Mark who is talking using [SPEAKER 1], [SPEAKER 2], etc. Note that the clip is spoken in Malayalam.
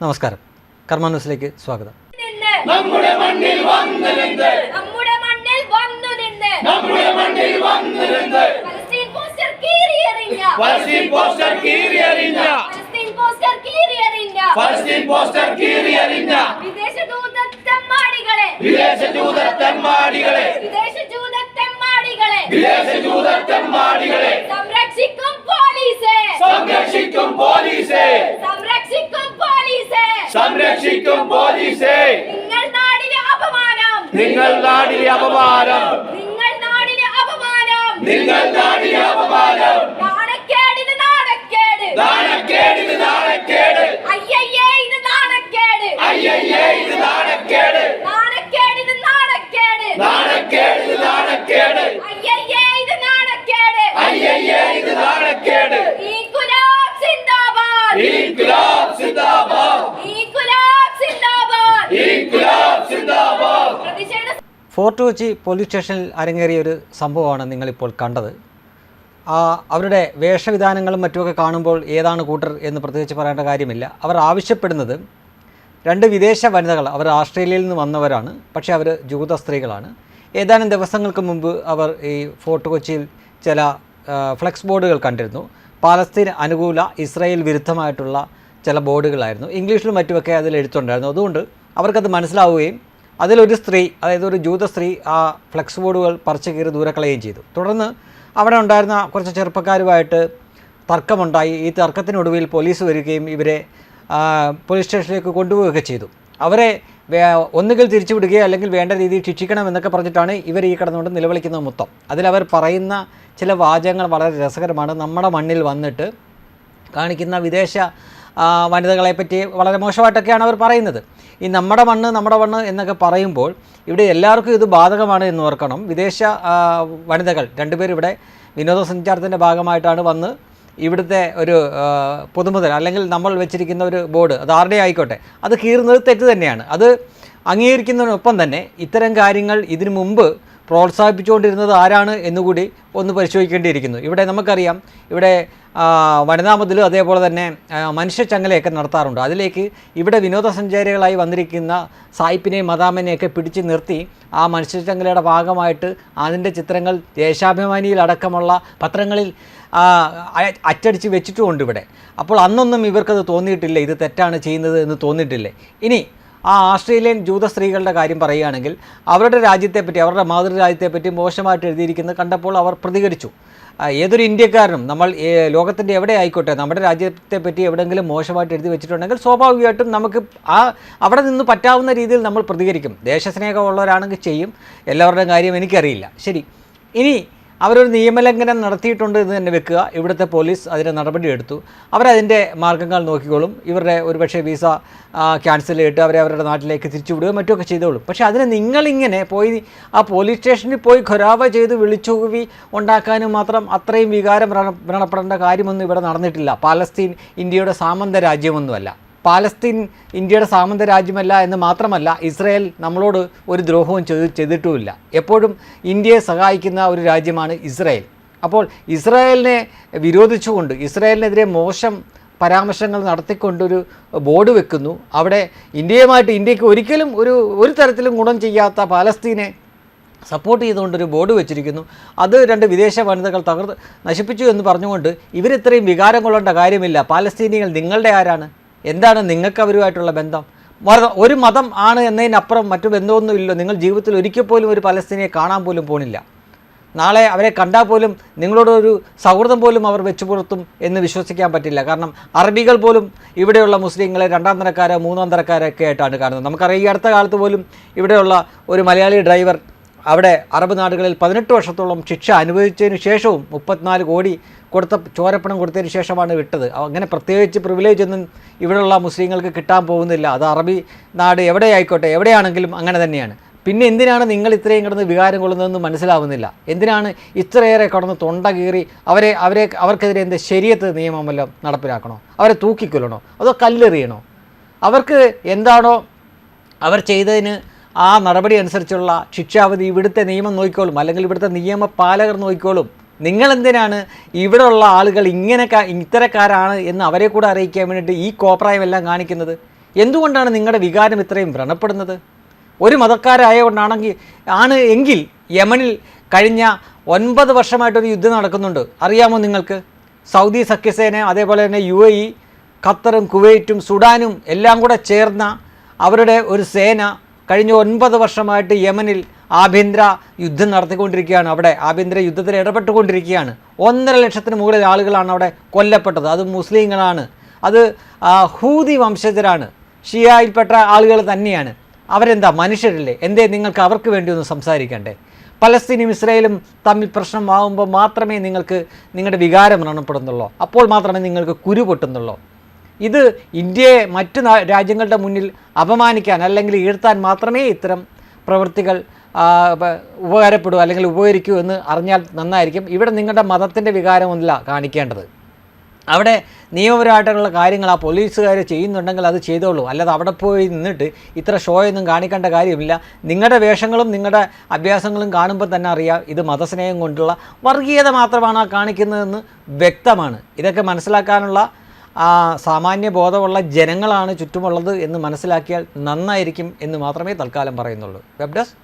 [SPEAKER 1] നമസ്കാരം. കർമ്മ ന്യൂസിലേക്ക് സ്വാഗതം.
[SPEAKER 2] നമ്മുടെ മണ്ണിൽ വന്നു നിന്ന്
[SPEAKER 3] നമ്മുടെ മണ്ണിൽ വന്നു നിന്ന്
[SPEAKER 2] നമ്മുടെ മണ്ണിൽ വന്നു നിന്ന്
[SPEAKER 3] പോസ്റ്റർ കീറിയെറിഞ്ഞ
[SPEAKER 2] പോസ്റ്റർ കീറിയറിഞ്ഞ
[SPEAKER 3] പലസ്തീൻ പോസ്റ്റർ കീറിയെറിഞ്ഞ
[SPEAKER 2] പലസ്തീൻ പോസ്റ്റർ കീറിയറിഞ്ഞ
[SPEAKER 3] വിദേശ ജൂതത്തെ
[SPEAKER 2] വിദേശ ജൂതത്തെമ്മാടികളെ
[SPEAKER 3] വിദേശ ദൂതത്തെമ്മാടികളെ
[SPEAKER 2] വിദേശ ജൂതത്തെമ്മാടികളെ
[SPEAKER 3] സംരക്ഷിക്കും പോലീസ്
[SPEAKER 2] സംരക്ഷിക്കും പോലീസേ
[SPEAKER 3] സംരക്ഷിക്കും പോലീസ്
[SPEAKER 2] സംരക്ഷിക്കും പോലീസേ
[SPEAKER 3] നിങ്ങൾ നാടിന് അപമാനം
[SPEAKER 2] നിങ്ങൾ നാടിലെ
[SPEAKER 1] ഫോർട്ട് കൊച്ചി പോലീസ് സ്റ്റേഷനിൽ അരങ്ങേറിയ ഒരു സംഭവമാണ് നിങ്ങളിപ്പോൾ കണ്ടത്. ആ, അവരുടെ വേഷവിധാനങ്ങളും മറ്റുമൊക്കെ കാണുമ്പോൾ ഏതാണ് കൂട്ടർ എന്ന് പ്രത്യേകിച്ച് പറയേണ്ട കാര്യമില്ല. അവർ ആവശ്യപ്പെടുന്നത് രണ്ട് വിദേശ വനിതകൾ അവർ ആസ്ട്രേലിയയിൽ നിന്ന് വന്നവരാണ് പക്ഷേ അവർ ജൂത സ്ത്രീകളാണ്. ഏതാനും ദിവസങ്ങൾക്ക് മുമ്പ് അവർ ഈ ഫോർട്ട് കൊച്ചിയിൽ ചില ഫ്ലെക്സ് ബോർഡുകൾ കണ്ടിരുന്നു. പാലസ്തീൻ അനുകൂല ഇസ്രായേൽ വിരുദ്ധമായിട്ടുള്ള ചില ബോർഡുകളായിരുന്നു. ഇംഗ്ലീഷിലും മറ്റുമൊക്കെ അതിൽ എഴുത്തുണ്ടായിരുന്നു. അതുകൊണ്ട് അവർക്കത് മനസ്സിലാവുകയും അതിലൊരു സ്ത്രീ അതായത് ഒരു ജൂത സ്ത്രീ ആ ഫ്ലെക്സ് ബോർഡുകൾ പറിച്ചു കീറി ദൂരെ കളയുകയും ചെയ്തു. തുടർന്ന് അവിടെ ഉണ്ടായിരുന്ന കുറച്ച് ചെറുപ്പക്കാരുമായിട്ട് തർക്കമുണ്ടായി. ഈ തർക്കത്തിനൊടുവിൽ പോലീസ് വരികയും ഇവരെ പോലീസ് സ്റ്റേഷനിലേക്ക് കൊണ്ടുപോവുകയൊക്കെ ചെയ്തു. അവരെ ഒന്നുകിൽ തിരിച്ചുവിടുകയോ അല്ലെങ്കിൽ വേണ്ട രീതിയിൽ ശിക്ഷിക്കണം എന്നൊക്കെ പറഞ്ഞിട്ടാണ് ഇവർ ഈ കിടന്നുകൊണ്ട് നിലവിളിക്കുന്നത് മൊത്തം. അതിലവർ പറയുന്ന ചില വാചകങ്ങൾ വളരെ രസകരമാണ്. നമ്മുടെ മണ്ണിൽ വന്നിട്ട് കാണിക്കുന്ന വിദേശ വനിതകളെ പറ്റി വളരെ മോശമായിട്ടൊക്കെയാണ് അവർ പറയുന്നത്. ഈ നമ്മുടെ മണ്ണ് നമ്മുടെ മണ്ണ് എന്നൊക്കെ പറയുമ്പോൾ ഇവിടെ എല്ലാവർക്കും ഇത് ബാധകമാണ് എന്ന് ഓർക്കണം. വിദേശ വനിതകൾ രണ്ടുപേരും ഇവിടെ വിനോദസഞ്ചാരത്തിന്റെ ഭാഗമായിട്ടാണ് വന്ന് ഇവിടുത്തെ ഒരു പൊതുമുതൽ അല്ലെങ്കിൽ നമ്മൾ വെച്ചിരിക്കുന്ന ഒരു ബോർഡ് അത് ആരുടെ ആയിക്കോട്ടെ അത് കീറുന്നത് തെറ്റ് തന്നെയാണ്. അത് അംഗീകരിക്കുന്നതിനൊപ്പം തന്നെ ഇത്തരം കാര്യങ്ങൾ ഇതിനു മുമ്പ് പ്രോത്സാഹിപ്പിച്ചുകൊണ്ടിരുന്നത് ആരാണ് എന്നുകൂടി ഒന്ന് പരിശോധിക്കേണ്ടിയിരിക്കുന്നു. ഇവിടെ നമുക്കറിയാം ഇവിടെ ആ, വനിതാ മതിലും അതേപോലെ തന്നെ മനുഷ്യച്ചങ്ങലയൊക്കെ നടത്താറുണ്ട്. അതിലേക്ക് ഇവിടെ വിനോദസഞ്ചാരികളായി വന്നിരിക്കുന്ന സായിപ്പിനെയും മദാമനെയൊക്കെ പിടിച്ചു നിർത്തി ആ മനുഷ്യച്ചങ്ങലയുടെ ഭാഗമായിട്ട് അതിന്റെ ചിത്രങ്ങൾ ദേശാഭിമാനിയിലടക്കമുള്ള പത്രങ്ങളിൽ അച്ചടിച്ച് വെച്ചിട്ടുമുണ്ട് ഇവിടെ. അപ്പോൾ അന്നൊന്നും ഇവർക്കത് തോന്നിയിട്ടില്ല ഇത് തെറ്റാണ് ചെയ്യുന്നത് എന്ന് തോന്നിയിട്ടില്ലേ? ഇനി ആ ആസ്ട്രേലിയൻ ജൂത സ്ത്രീകളുടെ കാര്യം പറയുകയാണെങ്കിൽ അവരുടെ രാജ്യത്തെപ്പറ്റി അവരുടെ മാതൃരാജ്യത്തെപ്പറ്റി മോശമായിട്ട് എഴുതിയിരിക്കുന്നത് കണ്ടപ്പോൾ അവർ പ്രതികരിച്ചു. ഏതൊരു ഇന്ത്യക്കാരനും നമ്മൾ ലോകത്തിന്റെ എവിടെ ആയിക്കോട്ടെ നമ്മുടെ രാജ്യത്തെ പറ്റി എവിടെയെങ്കിലും മോശമായിട്ട് എഴുതി വെച്ചിട്ടുണ്ടെങ്കിൽ സ്വാഭാവികമായിട്ടും നമുക്ക് ആ അവിടെ നിന്ന് പറ്റാവുന്ന രീതിയിൽ നമ്മൾ പ്രതികരിക്കും. ദേശസ്നേഹമുള്ളവരാണെങ്കിൽ ചെയ്യും. എല്ലാവരുടെയും കാര്യം എനിക്കറിയില്ല. ശരി. ഇനി അവരൊരു നിയമലംഘനം നടത്തിയിട്ടുണ്ട് എന്ന് തന്നെ വെക്കുക. ഇവിടുത്തെ പോലീസ് അതിന് നടപടിയെടുത്തു. അവരതിന്റെ മാർഗങ്ങൾ നോക്കിക്കോളും. ഇവരുടെ ഒരുപക്ഷെ വിസ ക്യാൻസൽ ചെയ്തിട്ട് അവരെ അവരുടെ നാട്ടിലേക്ക് തിരിച്ചു തിരിച്ചുവിടുകയോ മറ്റുമൊക്കെ ചെയ്തോളും. പക്ഷേ അതിന് നിങ്ങളിങ്ങനെ പോയി ആ പോലീസ് സ്റ്റേഷനിൽ പോയി ഖൊരാവ ചെയ്ത് വിളിച്ചുകൂവി ഉണ്ടാക്കാനും മാത്രം അത്രയും വികാരം വ്രണ വ്രണപ്പെടേണ്ട കാര്യമൊന്നും ഇവിടെ നടന്നിട്ടില്ല. പാലസ്തീൻ ഇന്ത്യയുടെ സാമന്ത രാജ്യമൊന്നുമല്ല. പാലസ്തീൻ ഇന്ത്യയുടെ സാമന്ത രാജ്യമല്ല എന്ന് മാത്രമല്ല ഇസ്രയേൽ നമ്മളോട് ഒരു ദ്രോഹവും ചെയ്ത് ചെയ്തിട്ടുമില്ല. എപ്പോഴും ഇന്ത്യയെ സഹായിക്കുന്ന ഒരു രാജ്യമാണ് ഇസ്രായേൽ. അപ്പോൾ ഇസ്രായേലിനെ വിരോധിച്ചുകൊണ്ട് ഇസ്രായേലിനെതിരെ മോശം പരാമർശങ്ങൾ നടത്തിക്കൊണ്ടൊരു ബോർഡ് വെക്കുന്നു. അവിടെ ഇന്ത്യയുമായിട്ട് ഇന്ത്യയ്ക്ക് ഒരിക്കലും ഒരു ഒരു തരത്തിലും ഗുണം ചെയ്യാത്ത പാലസ്തീനെ സപ്പോർട്ട് ചെയ്തുകൊണ്ടൊരു ബോർഡ് വെച്ചിരിക്കുന്നു. അത് രണ്ട് വിദേശ വനിതകൾ തകർത്ത് നശിപ്പിച്ചു എന്ന് പറഞ്ഞുകൊണ്ട് ഇവരിത്രയും വികാരം കൊള്ളേണ്ട കാര്യമില്ല. പാലസ്തീനികൾ നിങ്ങളുടെ ആരാണ്? എന്താണ് നിങ്ങൾക്ക് അവരുമായിട്ടുള്ള ബന്ധം ഒരു മതം ആണ് എന്നതിനപ്പുറം മറ്റു ബന്ധമൊന്നുമില്ല നിങ്ങൾ ജീവിതത്തിൽ ഒരിക്കൽ പോലും ഒരു പലസ്തീനിയെ കാണാൻ പോലും പോണില്ല. നാളെ അവരെ കണ്ടാൽ പോലും നിങ്ങളോടൊരു സൗഹൃദം പോലും അവർ വെച്ചു പുലർത്തും എന്ന് വിശ്വസിക്കാൻ പറ്റില്ല. കാരണം അറബികൾ പോലും ഇവിടെയുള്ള മുസ്ലിങ്ങളെ രണ്ടാം തരക്കാരോ മൂന്നാം തരക്കാരൊക്കെ ആയിട്ടാണ് കാണുന്നത്. നമുക്കറിയാം ഈ അടുത്ത കാലത്ത് പോലും ഇവിടെയുള്ള ഒരു മലയാളി ഡ്രൈവർ അവിടെ അറബ് നാടുകളിൽ പതിനെട്ട് വർഷത്തോളം ശിക്ഷ അനുഭവിച്ചതിന് ശേഷവും മുപ്പത്തിനാല് കോടി കൊടുത്ത ചോരപ്പണം കൊടുത്തതിന് ശേഷമാണ് വിട്ടത്. അങ്ങനെ പ്രത്യേകിച്ച് പ്രിവിലേജ് ഒന്നും ഇവിടെയുള്ള മുസ്ലിങ്ങൾക്ക് കിട്ടാൻ പോകുന്നില്ല. അത് അറബി നാട് എവിടെ ആയിക്കോട്ടെ എവിടെയാണെങ്കിലും അങ്ങനെ തന്നെയാണ്. പിന്നെ എന്തിനാണ് നിങ്ങൾ ഇത്രയും കിടന്ന് വികാരം കൊള്ളുന്നതെന്ന് മനസ്സിലാവുന്നില്ല? എന്തിനാണ് ഇത്രയേറെ കടന്ന് തൊണ്ട കീറി അവരെ അവരെ അവർക്കെതിരെ എന്ത് ശരിയത്ത് നിയമം വല്ലതും നടപ്പിലാക്കണോ? അവരെ തൂക്കിക്കൊല്ലണോ? അതോ കല്ലെറിയണോ? അവർക്ക് എന്താണോ അവർ ചെയ്തതിന് ആ നടപടി അനുസരിച്ചുള്ള ശിക്ഷാവധി ഇവിടുത്തെ നിയമം നോക്കിക്കോളും. അല്ലെങ്കിൽ ഇവിടുത്തെ നിയമപാലകർ നോക്കിക്കോളും. നിങ്ങളെന്തിനാണ് ഇവിടെയുള്ള ആളുകൾ ഇങ്ങനെ ഇത്തരക്കാരാണ് എന്ന് അവരെ കൂടെ അറിയിക്കാൻ വേണ്ടിയിട്ട് ഈ കോപ്രായം എല്ലാം കാണിക്കുന്നത്? എന്തുകൊണ്ടാണ് നിങ്ങളുടെ വികാരം ഇത്രയും വ്രണപ്പെടുന്നത്? ഒരു മതക്കാരായതുകൊണ്ടാണെങ്കിൽ ആണ് എങ്കിൽ യമനിൽ കഴിഞ്ഞ ഒൻപത് വർഷമായിട്ടൊരു യുദ്ധം നടക്കുന്നുണ്ട്. അറിയാമോ നിങ്ങൾക്ക്? സൗദി സഖ്യസേന അതേപോലെ തന്നെ യു എ ഇ ഖത്തറും കുവൈറ്റും സുഡാനും എല്ലാം കൂടെ ചേർന്ന അവരുടെ ഒരു സേന കഴിഞ്ഞ ഒൻപത് വർഷമായിട്ട് യമനിൽ ആഭ്യന്തര യുദ്ധം നടത്തിക്കൊണ്ടിരിക്കുകയാണ്. അവിടെ ആഭ്യന്തര യുദ്ധത്തിൽ ഇടപെട്ടുകൊണ്ടിരിക്കുകയാണ്. ഒന്നര ലക്ഷത്തിന് മുകളിൽ ആളുകളാണ് അവിടെ കൊല്ലപ്പെട്ടത്. അത് മുസ്ലിങ്ങളാണ്. അത് ഹൂതി വംശജരാണ്. ഷിയായിൽപ്പെട്ട ആളുകൾ തന്നെയാണ്. അവരെന്താ? മനുഷ്യരല്ലേ? എന്തേ നിങ്ങൾക്ക് അവർക്ക് വേണ്ടി ഒന്ന് സംസാരിക്കണ്ടേ? പലസ്തീനും ഇസ്രയേലും തമ്മിൽ പ്രശ്നമാകുമ്പോൾ മാത്രമേ നിങ്ങൾക്ക് നിങ്ങളുടെ വികാരം വ്രണപ്പെടുന്നുള്ളൂ അപ്പോൾ മാത്രമേ നിങ്ങൾക്ക് കുരു പൊട്ടുന്നുള്ളൂ? ഇത് ഇന്ത്യയെ മറ്റു രാജ്യങ്ങളുടെ മുന്നിൽ അപമാനിക്കാൻ അല്ലെങ്കിൽ ഈഴ്ത്താൻ മാത്രമേ ഇത്തരം പ്രവൃത്തികൾ ഉപകാരപ്പെടൂ അല്ലെങ്കിൽ ഉപകരിക്കൂ എന്ന് അറിഞ്ഞാൽ നന്നായിരിക്കും. ഇവിടെ നിങ്ങളുടെ മതത്തിന്റെ വികാരമൊന്നുമില്ല കാണിക്കേണ്ടത്. അവിടെ നിയമപരമായിട്ടുള്ള കാര്യങ്ങൾ ആ പോലീസുകാർ ചെയ്യുന്നുണ്ടെങ്കിൽ അത് ചെയ്തോളൂ. അല്ലാതെ അവിടെ പോയി നിന്നിട്ട് ഇത്ര ഷോയൊന്നും കാണിക്കേണ്ട കാര്യമില്ല. നിങ്ങളുടെ വേഷങ്ങളും നിങ്ങളുടെ അഭ്യാസങ്ങളും കാണുമ്പോൾ തന്നെ അറിയാം ഇത് മതസ്നേഹം കൊണ്ടുള്ള വർഗീയത മാത്രമാണ് ആ കാണിക്കുന്നതെന്ന് വ്യക്തമാണ്. ഇതൊക്കെ മനസ്സിലാക്കാനുള്ള സാമാന്യ ബോധമുള്ള ജനങ്ങളാണ് ചുറ്റുമുള്ളത് എന്ന് മനസ്സിലാക്കിയാൽ നന്നായിരിക്കും എന്ന് മാത്രമേ തൽക്കാലം പറയുന്നുള്ളൂ. Web desk